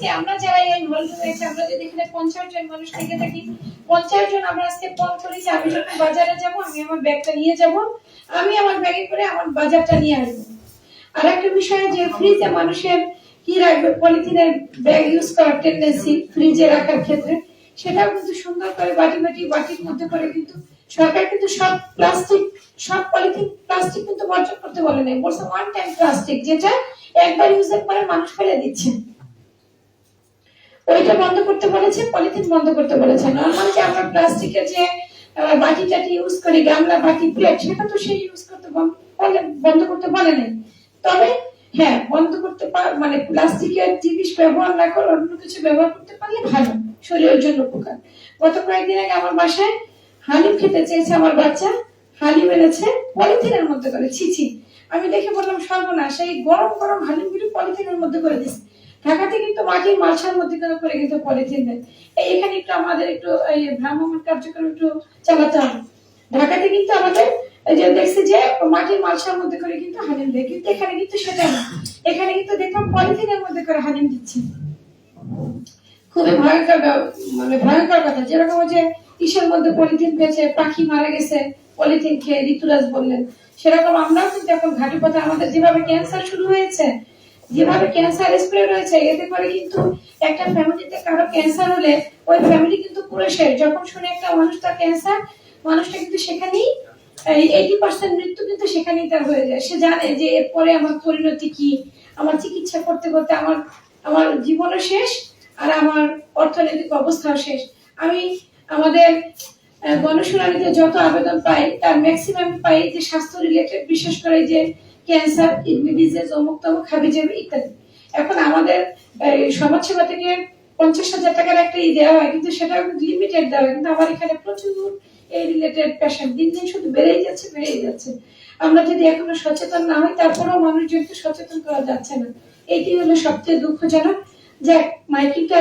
আজকে আমরা যারা হলরুমে রয়েছে আমরা যদি এখানে পঞ্চাশ জন মানুষ থেকে থাকি, পঞ্চাশ জন আমরা আজকে পথ চলেছি আমি যখন বাজারে যাব, আমি আমার ব্যাগটা নিয়ে যাব, আমি আমার ব্যাগে করে আমার বাজারটা নিয়ে আসব। আর একটা বিষয় যে ফ্রিজে মানুষের কি রাখবে? পলিথিনের ব্যাগ ইউজ করার টেন্ডেন্সি ফ্রিজে রাখার ক্ষেত্রে। সেটাও কিন্তু সুন্দর করে বাটি বাটি, বাটির মধ্যে করে কিন্তু সরকার কিন্তু সব প্লাস্টিক সব পলিথিন প্লাস্টিক কিন্তু বর্জন করতে বলে নাই। বলছে ওয়ান টাইম প্লাস্টিক যেটা একবার ইউজের পরে মানুষ ফেলে দিচ্ছে। ওইটা বন্ধ করতে বলেছে, পলিথিন বন্ধ করতে বলেছে। নর্মাল যে আমরা প্লাস্টিকের যে বাটি টাটি ইউজ করি, গামলা, বাটি, প্লেট, সেটা তো সেই ইউজ করতে বন্ধ করতে বলে তবে হ্যাঁ বন্ধ করতে মানে প্লাস্টিকের জিনিস ব্যবহার না করে অন্য কিছু ব্যবহার করতে পারলে ভালো, শরীরের জন্য উপকার। গত কয়েকদিন আগে আমার বাসায় হালিম খেতে চেয়েছে আমার বাচ্চা, হালিম এনেছে পলিথিনের মধ্যে করে ছিছি আমি দেখে বললাম, সর্বনাশ, এই গরম গরম হালিমগুলি পলিথিনের মধ্যে করে দিচ্ছে ঢাকাতে কিন্তু মাটির মালসার মধ্যে করে কিন্তু পলিথিন এই এখানে একটু আমাদের একটু, এই ভ্রাম্যমান কার্যক্রম একটু চালাতে হবে। ঢাকাতে কিন্তু আমাদের যে দেখছি যে মাটির মালসার মধ্যে করে কিন্তু হালিম দেয়, কিন্তু এখানে কিন্তু সেটা না। এখানে কিন্তু দেখলাম পলিথিনের মধ্যে করে হালিম দিচ্ছে। খুবই ভয়ঙ্কর মানে ভয়ঙ্কর কথা। যেরকম যে ইসের মধ্যে পলিথিন পেয়েছে, পাখি মারা গেছে, পলিথিন খেয়ে ঋতুরাজ বললেন। সেরকম আমরাও কিন্তু এখন ঘাটি পথে আমাদের যেভাবে ক্যান্সার শুরু হয়েছে যেভাবে ক্যান্সার স্প্রেড হয়েছে, এতে করে কিন্তু একটা ফ্যামিলিতে কারও ক্যান্সার হলে, ওই ফ্যামিলি কিন্তু পুরো শেষ। যখন শুনে একটা মানুষ তার ক্যান্সার মানুষটা কিন্তু সেখানেই এইটি পার্সেন্ট মৃত্যু কিন্তু সেখানেই তার হয়ে যায়। সে জানে যে এরপরে আমার পরিণতি কি, আমার চিকিৎসা করতে করতে আমার আমার জীবনও শেষ আর আমার অর্থনৈতিক অবস্থাও শেষ। আমি আমাদের গণশুনানিতে যত আবেদন পাই, তার ম্যাক্সিমাম পাই যে স্বাস্থ্য রিলেটেড বিশেষ করে যে ক্যান্সার, কিডনি ডিজিজ অমুক তমুক যাবে ইত্যাদি। এখন আমাদের সমাজসেবা থেকে পঞ্চাশ হাজার টাকার একটা ই দেওয়া হয়, কিন্তু সেটা লিমিটেড দেওয়া হয়। কিন্তু আমার এখানে প্রচুর এই রিলেটেড পেশেন্ট দিন দিন শুধু বেড়েই যাচ্ছে বেড়েই যাচ্ছে। আমরা যদি এখনও সচেতন না হই, তারপরেও মানুষজনকে সচেতন করা যাচ্ছে না। এটি হলো সবচেয়ে দুঃখজনক। যে মাইকিংটা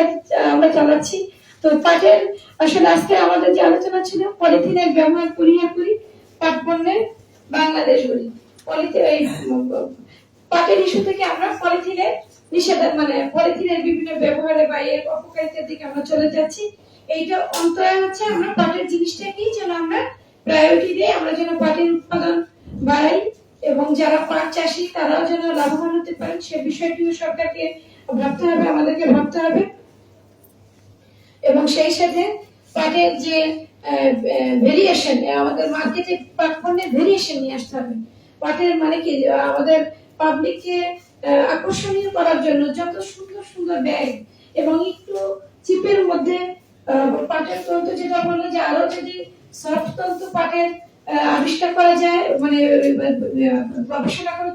আমরা চালাচ্ছি। তো পাটের আসলে আজকে আমাদের যে আলোচনা ছিল, পলিথিনের ব্যবহার করি করিয়া করি, পাট পণ্যের বাংলাদেশ বলি পলিথিন, এই, পাটের ইস্যু থেকে আমরা পলিথিনের নিষেধ মানে পলিথিনের বিভিন্ন ব্যবহারে বা এর অপকারিতার দিকে আমরা চলে যাচ্ছি। এইটা অন্তরায় হচ্ছে আমরা পাটের জিনিসটাকেই যেন আমরা প্রায়োরিটি দিয়ে আমরা যেন পাটের উৎপাদন বাড়াই এবং যারা পাট চাষি, তারাও যেন লাভবান হতে পারেন। সে বিষয়টিও সরকারকে ভাবতে হবে, আমাদেরকে ভাবতে হবে। এবং সেই সাথে পাটের যে ভেরিয়েশন আমাদের মার্কেটে পাট পণ্যের ভেরিয়েশন নিয়ে আসতে হবে। পাটের মানে কি? আমাদের পাবলিককে আকর্ষণীয় করার জন্য যত সুন্দর সুন্দর ব্যাগ এবং একটু চিপের মধ্যে পাটের তন্তু যেটা বলল যে আরও যদি সফট তন্তু পাটের আবিষ্কার করা যায় মানে গবেষণা করে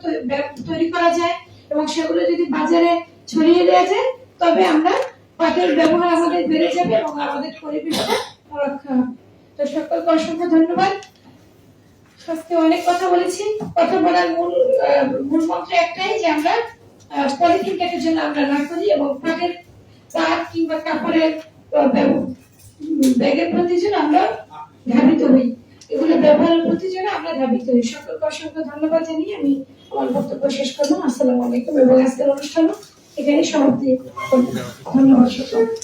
তৈরি করা যায় এবং সেগুলো যদি বাজারে ছড়িয়ে দেওয়া যায়, তবে আমরা পাটের ব্যবহার আমাদের বেড়ে যাবে এবং আমাদের পরিবেশটা রক্ষা হবে। তো সকলকে অসংখ্য ধন্যবাদ। আজকে অনেক কথা বলেছি। কথা বলার মূল মূল মন্ত্র একটাই যে আমরা পলিথিন কেটে যেন আমরা না করি এবং পাটের পাট কিংবা কাপড়ের ব্যাগের প্রতি যেন আমরা ধাবিত হই। এগুলো ব্যবহারের প্রতি যেন আমরা ধাবিত হই। সকলকে অসংখ্য ধন্যবাদ জানিয়ে আমি আমার বক্তব্য শেষ করলাম। আসসালামু আলাইকুম এবং আজকের অনুষ্ঠান এখানে সমাপ্তি। ধন্যবাদ সকলকে।